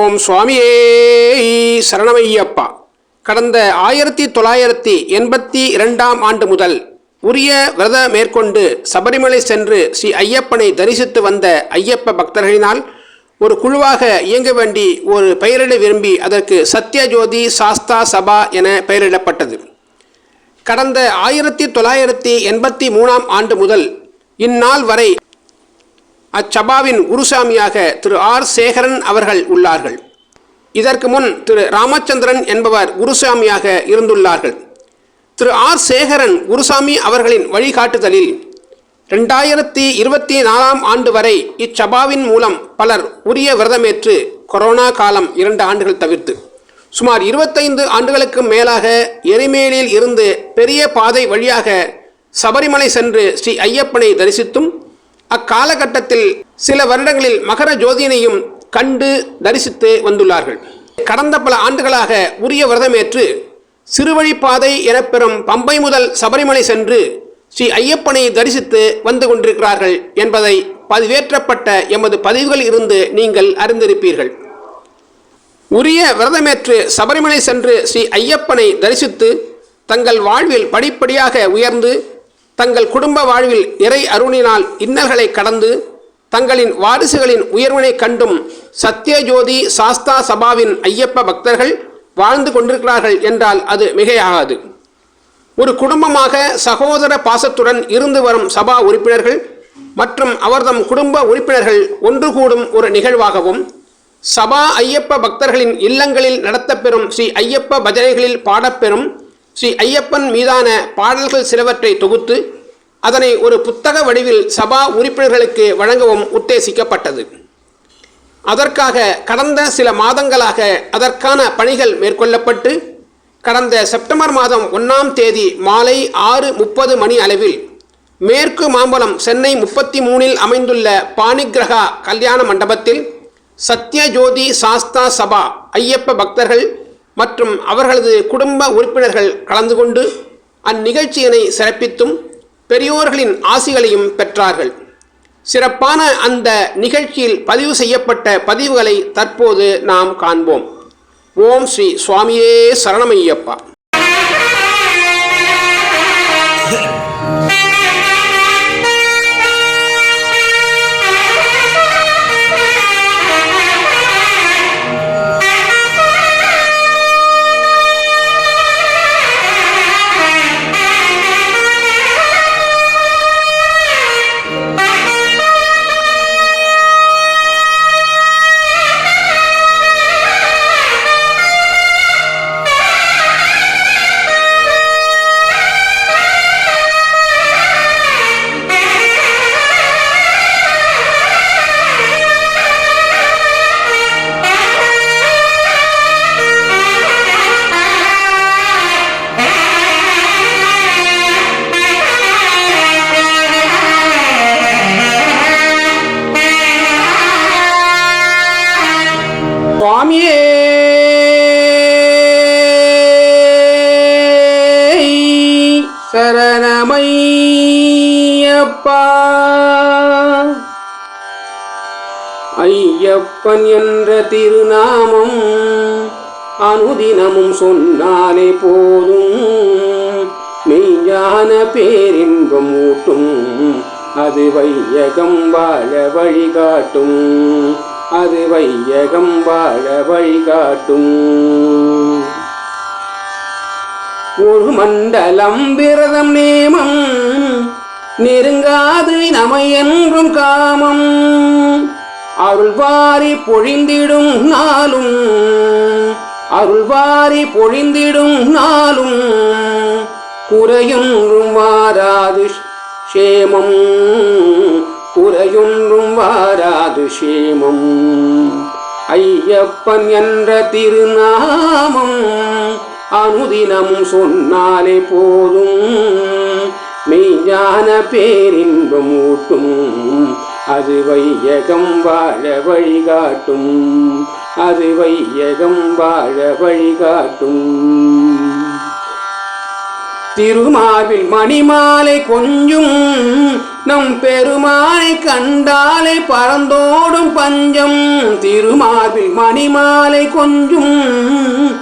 ஓம் சுவாமியே சரணமையப்பா. கடந்த ஆயிரத்தி தொள்ளாயிரத்தி எண்பத்தி இரண்டாம் ஆண்டு முதல் உரிய விரத மேற்கொண்டு சபரிமலை சென்று ஸ்ரீ ஐயப்பனை தரிசித்து வந்த ஐயப்ப பக்தர்களினால் ஒரு குழுவாக இயங்க வேண்டி ஒரு பெயரிட விரும்பி அதற்கு சத்யஜோதி சாஸ்தா சபா என பெயரிடப்பட்டது. கடந்த ஆயிரத்தி தொள்ளாயிரத்தி எண்பத்தி மூணாம் ஆண்டு முதல் இந்நாள் வரை அச்சபாவின் குருசாமியாக திரு ஆர் சேகரன் அவர்கள் உள்ளார்கள். இதற்கு முன் திரு ராமச்சந்திரன் என்பவர் குருசாமியாக இருந்துள்ளார்கள். திரு ஆர் சேகரன் குருசாமி அவர்களின் வழிகாட்டுதலில் ரெண்டாயிரத்தி இருபத்தி நாலாம் ஆண்டு வரை இச்சபாவின் மூலம் பலர் உரிய விரதமேற்று கொரோனா காலம் இரண்டு ஆண்டுகள் தவிர்த்து சுமார் இருபத்தைந்து ஆண்டுகளுக்கு மேலாக எரிமேலில் இருந்து பெரிய பாதை வழியாக சபரிமலை சென்று ஸ்ரீ ஐயப்பனை தரிசித்தும் அக்காலகட்டத்தில் சில வருடங்களில் மகர ஜோதியினையும் கண்டு தரிசித்து வந்துள்ளார்கள். கடந்த பல ஆண்டுகளாக உரிய விரதமேற்று சிறுவழிப்பாதை எனப்பெறும் பம்பை முதல் சபரிமலை சென்று ஸ்ரீ ஐயப்பனை தரிசித்து வந்து கொண்டிருக்கிறார்கள் என்பதை பதிவேற்றப்பட்ட எமது பதிவுகளில் இருந்து நீங்கள் அறிந்திருப்பீர்கள். உரிய விரதமேற்று சபரிமலை சென்று ஸ்ரீ ஐயப்பனை தரிசித்து தங்கள் வாழ்வில் படிப்படியாக உயர்ந்து தங்கள் குடும்ப வாழ்வில் இறை அருணினால் இன்னல்களை கடந்து தங்களின் வாரிசுகளின் உயர்வினை கண்டும் சத்யஜோதி சாஸ்தா சபாவின் ஐயப்ப பக்தர்கள் வாழ்ந்து கொண்டிருக்கிறார்கள் என்றால் அது மிகையாகாது. ஒரு குடும்பமாக சகோதர பாசத்துடன் இருந்து வரும் சபா உறுப்பினர்கள் மற்றும் அவர்தம் குடும்ப உறுப்பினர்கள் ஒன்று கூடும் ஒரு நிகழ்வாகவும் சபா ஐயப்ப பக்தர்களின் இல்லங்களில் நடத்தப்பெறும் ஸ்ரீ ஐயப்ப பஜனைகளில் பாடப்பெறும் ஸ்ரீ ஐயப்பன் மீதான பாடல்கள் சிலவற்றை தொகுத்து அதனை ஒரு புத்தக வடிவில் சபா உறுப்பினர்களுக்கு வழங்கவும் உத்தேசிக்கப்பட்டது. அதற்காக கடந்த சில மாதங்களாக அதற்கான பணிகள் மேற்கொள்ளப்பட்டு கடந்த செப்டம்பர் மாதம் ஒன்றாம் தேதி மாலை ஆறு முப்பது மணி அளவில் மேற்கு மாம்பலம் சென்னை முப்பத்தி மூணில் அமைந்துள்ள பாணிகிரகா கல்யாண மண்டபத்தில் சத்யஜோதி சாஸ்தா சபா ஐயப்ப பக்தர்கள் மற்றும் அவர்களது குடும்ப உறுப்பினர்கள் கலந்து கொண்டு அந்நிகழ்ச்சியினை சிறப்பித்தும் பெரியோர்களின் ஆசிகளையும் பெற்றார்கள். சிறப்பான அந்த நிகழ்ச்சியில் பதிவு செய்யப்பட்ட பதிவுகளை தற்போது நாம் காண்போம். ஓம் ஸ்ரீ சுவாமியே சரணமையப்பா. சரணமையப்பா. ஐயப்பன் என்ற திருநாமம் அனுதினமும் சொன்னாலே போதும். மெய்யான பேரின்பம் ஊட்டும். அது வையகம் வாழ வழிகாட்டும். அது வையகம் வாழ வழிகாட்டும். ஒரு மண்டலம் விரதம் நேமம் நெருங்காது நமை என்றும் காமம். அருள்வாரி பொழிந்திடும் நாளும் அருள்வாரி பொழிந்திடும் நாளும். குறையொன்றும் வாராது சேமம் குறையொன்றும் வாராது சேமம் ஐயப்பன் என்ற திருநாமம் அனுதினமும் சொன்னாலே போதும். மெய்ஞான பேரின்பம் ஊட்டும். அது வையகம் வாழ வழிகாட்டும். அது வையகம் வாழ வழிகாட்டும். திருமார்பில் மணிமாலை கொஞ்சும். நம் பெருமானை கண்டாலே பறந்தோடும் பஞ்சம். திருமார்பில் மணிமாலை கொஞ்சும்.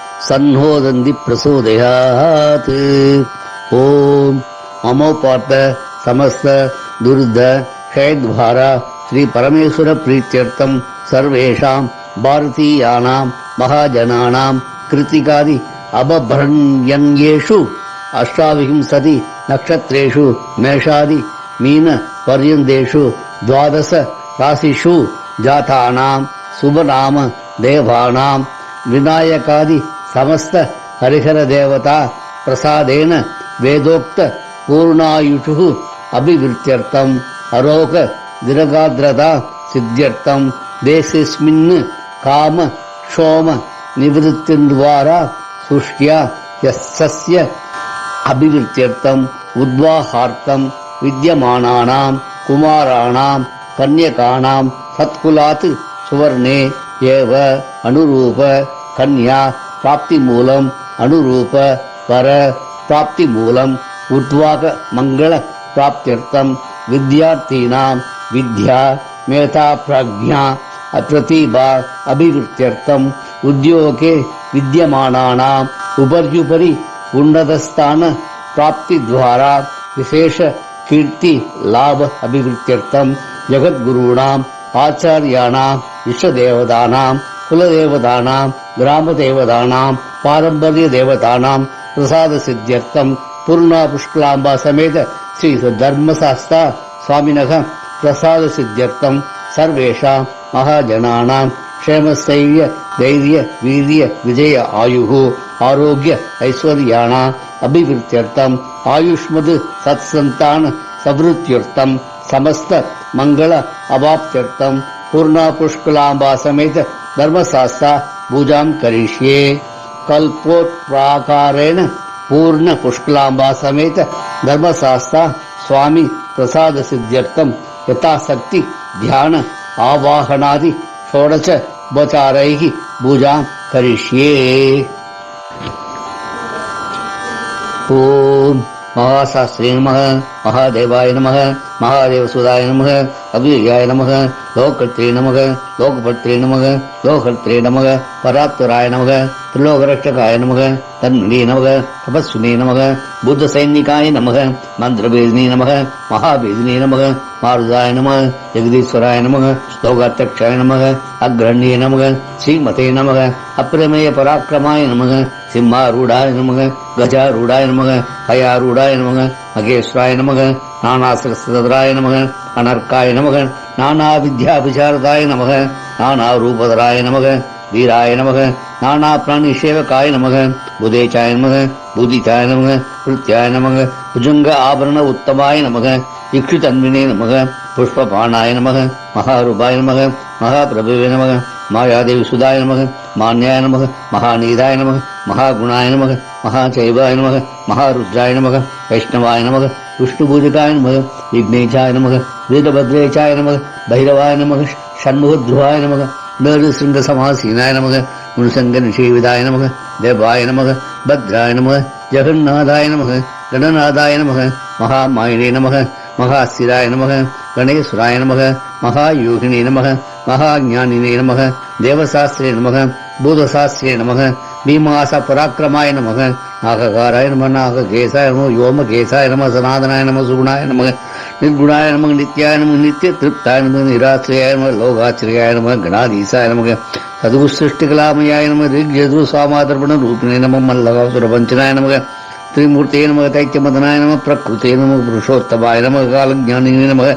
சன்ஹோதந்தி பிரசோதயாத். ஓம் மமோபாத்த சமஸ்த துர்த ஹேத்வாரா ஸ்ரீ பரமேஸ்வர பிரீத்தியர்த்தம் சர்வேஷாம் பாரதீயானாம் மகாஜனானாம் கிருத்திகாதி அபபரண்யங்கேஷு அஷ்டாவிகிம்சதி நக்ஷத்ரேஷு மேஷாதி மீன பர்யந்தேஷு துவாதச ராசிஷு ஜாத்தானாம் சுபநாம தேவானாம் விநாயகாதி సమస్త హరిహర దేవత ప్రసాదేన వేదోక్త పూర్ణాయుషు అభివృత్యర్థం అరోగ దిరగాద్రత సిద్ధ్యర్థం దేశస్మిన్ కామ క్షోమ నివృత్తి ద్వారా సృష్ట్యా యస్య అభివృత్యర్థం ఉద్వాహార్థం విద్యమానానాం కుమారాణాం కన్యకానాం సత్కులాత్ సువర్ణే ఏవ అనురూప కన్యా பிராப்தி மூலம் அனுரூப பர பிராப்தி மூலம் உத்வாக மங்கள பிராப்தியர்த்தம் வித்யார்த்தீனாம் வித்யா மேதா பிராஜ்யா அப்பிரதீபா அபிவிருத்தியர்த்தம் உத்தியோகே வித்தியமானானாம் உபர்யுபரி உன்னதஸ்தான பிராப்தித்வாரா விசேஷ கீர்த்தி லாப அபிவிருத்தியர்த்தம் ஜகத்குருணாம் ஆச்சாரியானாம் இஷ்டதேவதானாம் குல தேவதானாம் கிராம தேவதானாம் பாரம்பரிய தேவதானாம் பிரசாத சித்தியர்த்தம் பூர்ணா புஷ்கலாம்பா சமேத ஸ்ரீ தர்மசாஸ்தா சுவாமினக பிரசாத சித்தியர்த்தம் சர்வேஷாம் மகாஜனானாம் க்ஷேமஸ்தைரிய தைரிய வீரிய விஜய ஆயுகு ஆரோக்கிய ஐஸ்வர்யானா அபிவிருத்தியர்த்தம் ஆயுஷ்மது சத் சவருத்தியர்த்தம் சமஸ்த மங்கள அவாப்தியர்த்தம் பூர்ணா புஷ்கலாம்பா சமேத धर्मशास्त्रा पूजां करिष्ये। कल्पोत्प्राकारेण पूर्ण पुष्कलाम्बा समेत धर्मशास्त्रा स्वामी प्रसाद सिद्ध्यर्थम् यथाशक्ति, ध्यान, आवाहनादि, षोडश उपचारैः पूजां करिष्ये। ॐ महाशास्त्रे नमः, महादेवाय नमः। மகாதேவ சுதாய நமக அபியாய நமக லோகத்ரே நமக லோகபத்ரே நமக லோகத்ரே நமக பராத்வராய நமக திரிலோகரட்சகாய நமக தன்மணி நமக தபஸ்வினே நமக புத்த சைனிகாய நமக மந்திரபேதினி நமக மகாபேதினி நமக மாருதாய நமக ஜெகதீஸ்வராய நமக லோகாத்தக்ஷாய நமக அக்ரண்யே நமக ஸ்ரீமதே நமக அப்பிரமேய பராக்கிரமாய நமக சிம்மாரூடாய நமக கஜாரூடாய நமக கயாரூடாய நமக மகேஸ்வராய நமக நானாசிரஸ்தராய நமக அனர்க்காய நமக நானா வித்யாபிசாரதாய நமக நானா ரூபதராய நமக வீராய நமக நானா பிராணிசேவகாய நமக புதேச்சாய நமக பூதிச்சாய நமக கிருத்தியாய நமக புஜங்க ஆபரண உத்தமாய நமக இக்ஷுதன்வினே நமக புஷ்பபாணாய நமக மகாரூபாய நமக மகாபிரபுவே நமக மாயாதேவி சுதாய நமக மான்யாய நமக மகாநீதாய நமக மகாகுணாய நமக மகாதேவாய நமக மகாருத்ராய நமக வைஷ்ணவாய நமக விஷ்ணு பூஜிதாய நமக விக்னேச்சாய நமக வீரபத்ரேச்சாய நமக பைரவாய நமக ஷண்முகத்ருவாய நமக நேருசிங்க சமாசீனாய நமக முனுசங்க நிஷேவிதாய நமக தேவாய நமக பத்ராய நமக ஜெகநாதாய நமக கணநாதாய நமக மகாமாயினே நமக மகாஸ்திராய நமக கணேஸ்வராய நமக மகாயோகினே நமக மகாஞானினே நமக தேவசாஸ்திரே நமக பூதசாஸ்திரே நமக பீமாச பராக்கிரமாய நமக நாககாராய நம நாக கேசாய நம யோம கேசாய நம சனாதனாய நம சுகுணாய நமக நிர்குணாய நமக நித்யாய நமக நித்திய திருப்தாய நமக நிராசிரியாய நம லோகாச்சிரியாய நம கணாதீசாய நமக சதுகு சிருஷ்டிகலாமயாய நம ரிக் யதுரு சாமாதர்பண ரூபிணே நம மல்லகாசுர பஞ்சனாய நமக திரிமூர்த்தியே நமக தைத்தியமதனாய நம பிரகிருத்தே நமக புருஷோத்தமாய நமக காலஜானினே நமக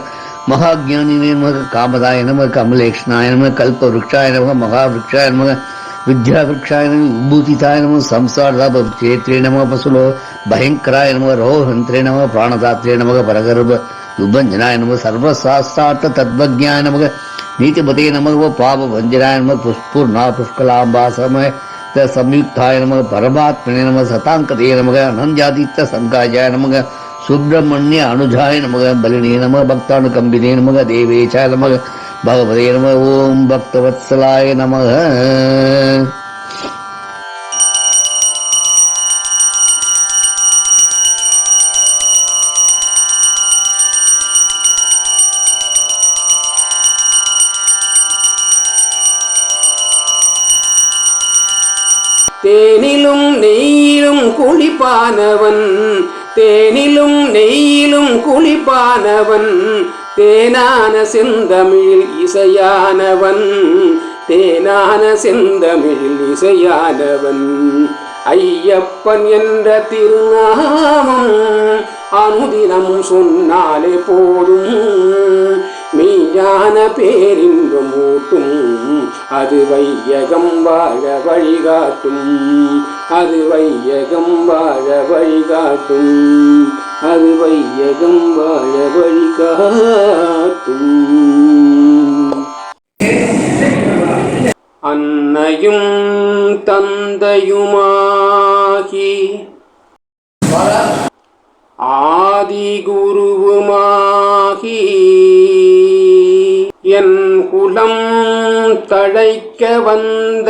மகாஜானினே நமக காமதாய நமக கமலேஷ்ணாய நமக கல்பவிருஷாய நமக மகாவிருஷாய நமக విద్యావృక్షాయ విభూతితాయ నమ సంసారదాప క్షేత్రే నమ పశులో భయంకరాయ నమ రోహంత్రే నమ ప్రాణదాత్రే నమగ పరగర్భ విభంజనాయ నమ సర్వశాస్త్రార్థ తత్వజ్ఞాయ నమగ నీతిపతే నమ పాపభంజనాయ నమ పుష్పూర్ణ పుష్కలాంబాసమయ సంయుక్తాయ నమ పరమాత్మనే నమ సతాంకతే నమగ అనంజాతీత సంకాజాయ నమగ సుబ్రహ్మణ్య అనుజాయ నమగ బలినే నమ భక్తానుకంబినే నమగ దేవేచాయ నమగ பகவதே நம ஓம் பக்தவத்சலாய நமக குளிப்பானவன் தேனிலும் நெய்யிலும் குளிப்பானவன் தேனான செந்தமிழில் இசையானவன். தேனான செந்தமிழில் இசையானவன். ஐயப்பன் என்ற திருநாமம் அனுதினம் சொன்னாலே போதும். மெய்யான பேரின்பம் ஊட்டும் அது வையகம் வாழ வழிகாட்டும். அது வையகம் வாழ வழிகாட்டும். அது வையகம் வாழ வழிகாட்டும். அன்னையும் தந்தையுமாகி ஆதி குருவுமாகி என் குலம் தழைக்க வந்த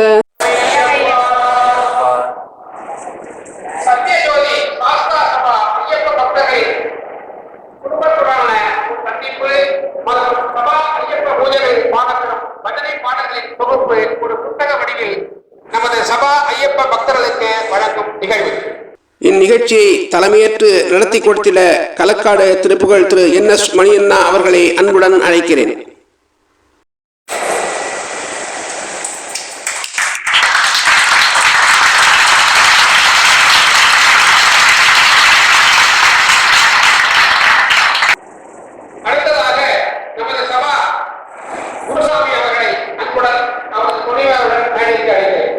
இந்நிகழ்ச்சியை தலைமையேற்று நடத்தி கொடுத்தில களக்காடு திருப்புகழ் திரு என் எஸ் மணியண்ணா அவர்களை அன்புடன் அழைக்கிறேன் அடுத்ததாக நமது சபா குருசாமி அவர்களை அன்புடன் அவரது துணைவருடன் மேடைக்கு அழைக்கிறேன்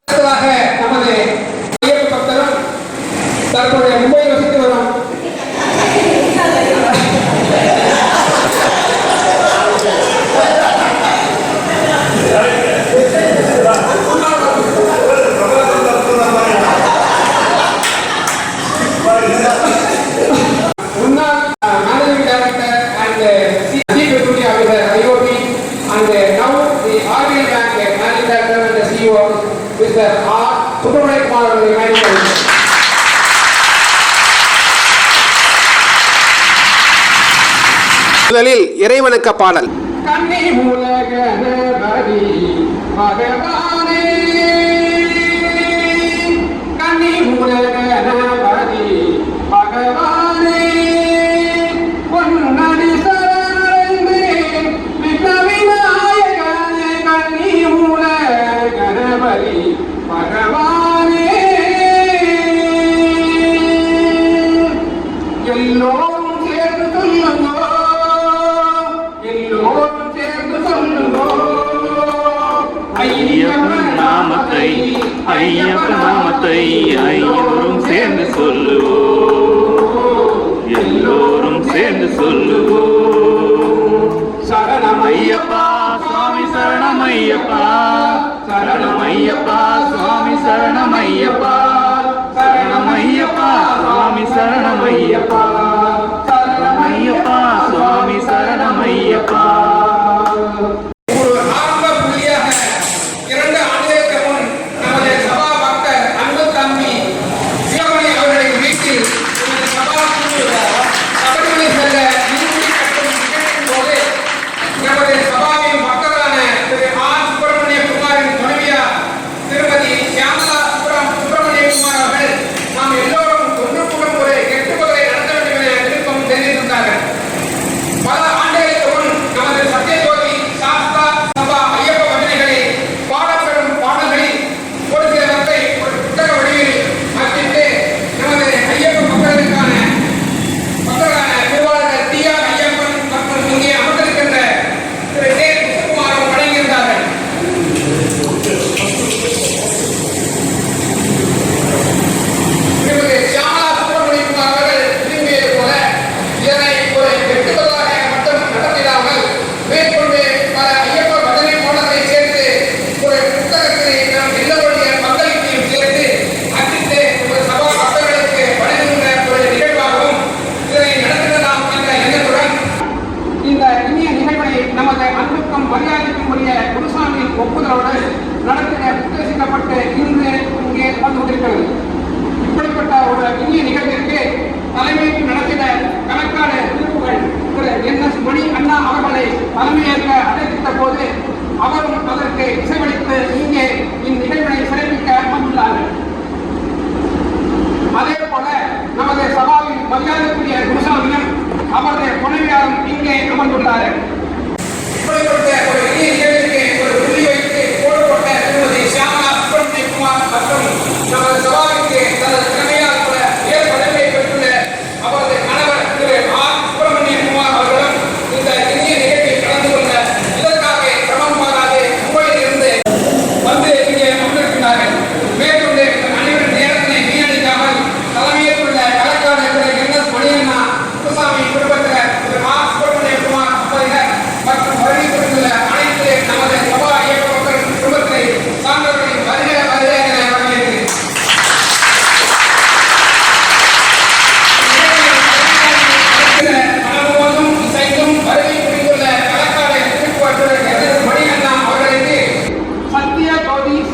அடுத்ததாக நமது ஐயப்ப பக்தரும் தற்போதைய மும்பையில் வசித்து வரும் முன்னாள் managing director and chief executive officer IOB and now the RBL bank managing director and CEO mister R Subramania Kumar அவர்களை மேனேஜ் முதலில் இறைவணக்க பாடல். சரணம் ஐயப்பா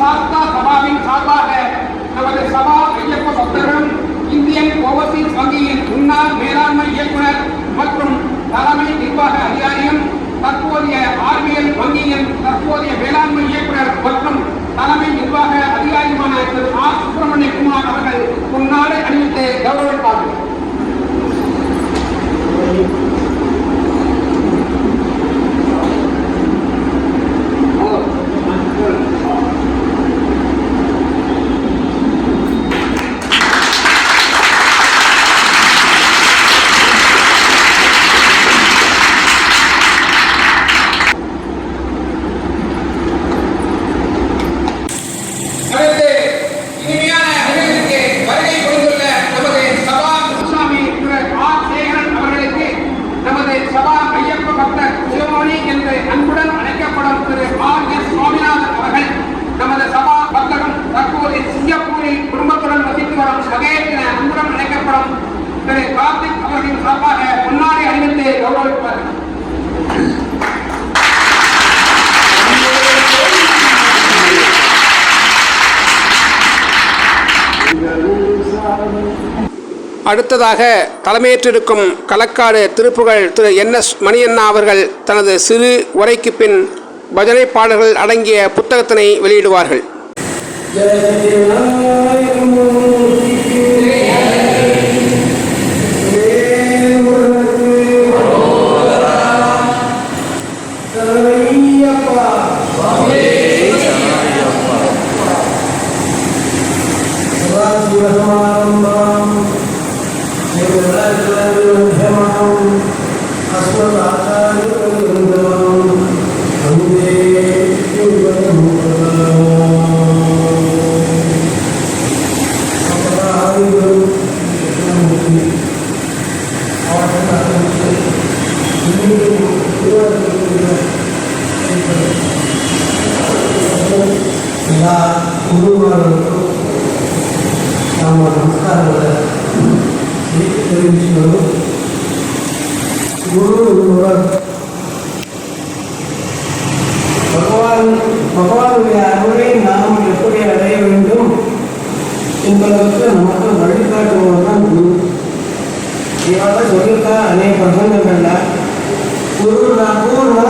ஜோதி சபாவின் சார்பாக நமது சபா ஐயப்ப பக்தர்களும் இந்தியன் ஓவர்சீஸ் வங்கியின் முன்னாள் மேலாண்மை இயக்குனர் மற்றும் தலைமை நிர்வாக அதிகாரியும் தற்போதைய ஆர்பிஎல் வங்கியின் தற்போதைய வேளாண்மை இயக்குனர் மற்றும் தலைமை நிர்வாக அதிகாரியுமான திரு ஆர் சுப்பிரமணிய குமார் அவர்கள் முன்னாலே அறிவித்து கௌரவிப்பார்கள் அடுத்து இனிமையான நிகழ்ச்சிக்கு வருகை புரிந்துள்ள நமது சபா குருசாமி திரு ஆர் சேகரன் அவர்களுக்கு நமது சபா ஐயப்ப பக்தர் சிவமணி என்று அன்புடன் அழைக்கப்படும் திரு ஆர் எஸ் சுவாமிநாதன் அவர்கள் நமது சபா பக்தரும் தற்போது சிங்கப்பூரில் குடும்பத்துடன் வசித்து வரும் மகேஷ் என அன்புடன் அழைக்கப்படும் திரு கார்த்திக் அவர்களின் சார்பாக முன்னாடி அணிவித்து கௌரவிப்பார் அடுத்ததாக தலைமையேற்றிருக்கும் களக்காடு திருப்புகழ் திரு என் எஸ் மணியண்ணா அவர்கள் தனது சிறு உரைக்கு பின் பஜனை பாடல்கள் அடங்கிய புத்தகத்தினை வெளியிடுவார்கள். குருனா குருனா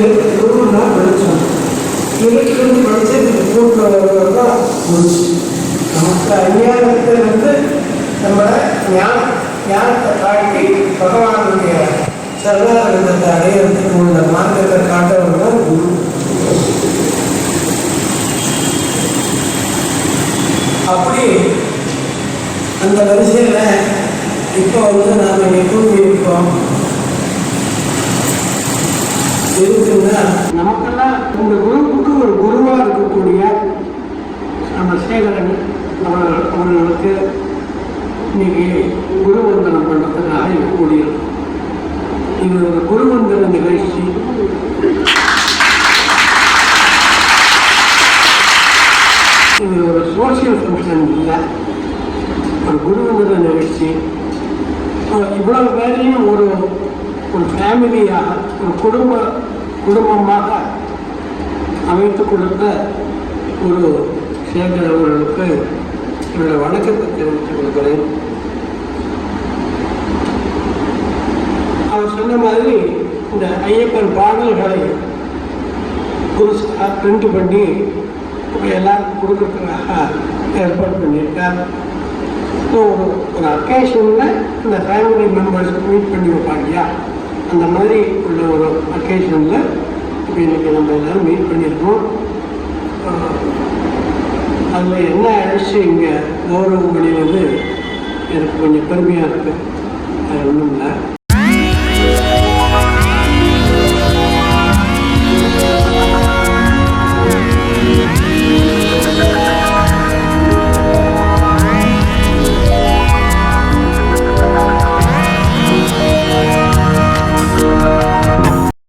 இருக்கு குருனா வெளிச்சம் இருட்டிலிருந்து வெளிச்சத்துக்கு கூட்டுறவர் தான் குரு நமக்கு அஞ்ஞானத்தை வந்து நம்ம ஞான ஞானத்தை காட்டி பகவானுடைய சரணாகத்தை அடையிறதுக்கு உள்ள மார்க்கத்தை காட்டுறவங்க தான் குரு அப்படி அந்த வரிசையில் இப்போ வந்து நாம் இங்கே கூட்டியிருக்கோம் இருக்குன்னா நமக்கெல்லாம் இந்த குருவுக்கு ஒரு குருவாக இருக்கக்கூடிய நம்ம சேகரன் அவர்கள் அவர்களுக்கு இன்னைக்கு குருவந்தனம் பண்ணுறதுக்காக இங்கே கூடியிருக்கோம் இது ஒரு குருவந்தன நிகழ்ச்சி இது ஒரு சோசியல் ஃபங்க்ஷன் இல்லை ஒரு குருவந்தன நிகழ்ச்சி அஹ் இவ்வளவு பேரையும் ஒரு ஒரு ஃபேமிலியாக ஒரு குடும்ப குடும்பமாக அமைத்து கொடுத்த ஒரு சேர்ந்தவர்களுக்கு அவர்களுக்கு என்னுடைய வணக்கத்தை தெரிவித்துக் கொள்கிறேன் அவர் சொன்ன மாதிரி இந்த ஐயப்பன் பாடல்களை புதுசாக பிரிண்ட் பண்ணி எல்லாருக்கும் கொடுக்கறதுக்காக ஏற்பாடு பண்ணியிருக்கார். ஸோ ஒரு ஒரு அக்கேஷனில் இந்த ஃபேமிலி மெம்பர்ஸ் மீட் பண்ணி வைப்பாங்க இல்லையா? அந்த மாதிரி உள்ள ஒரு அக்கேஷனில் இப்போ இன்றைக்கி நம்ம எல்லோரும் மீட் பண்ணியிருக்கோம். அதில் என்ன ஆயிடுச்சு இங்கே கௌரவம் பண்ணினது எனக்கு கொஞ்சம் பெருமையாக இருக்குது அது ஒன்றும் இல்லை.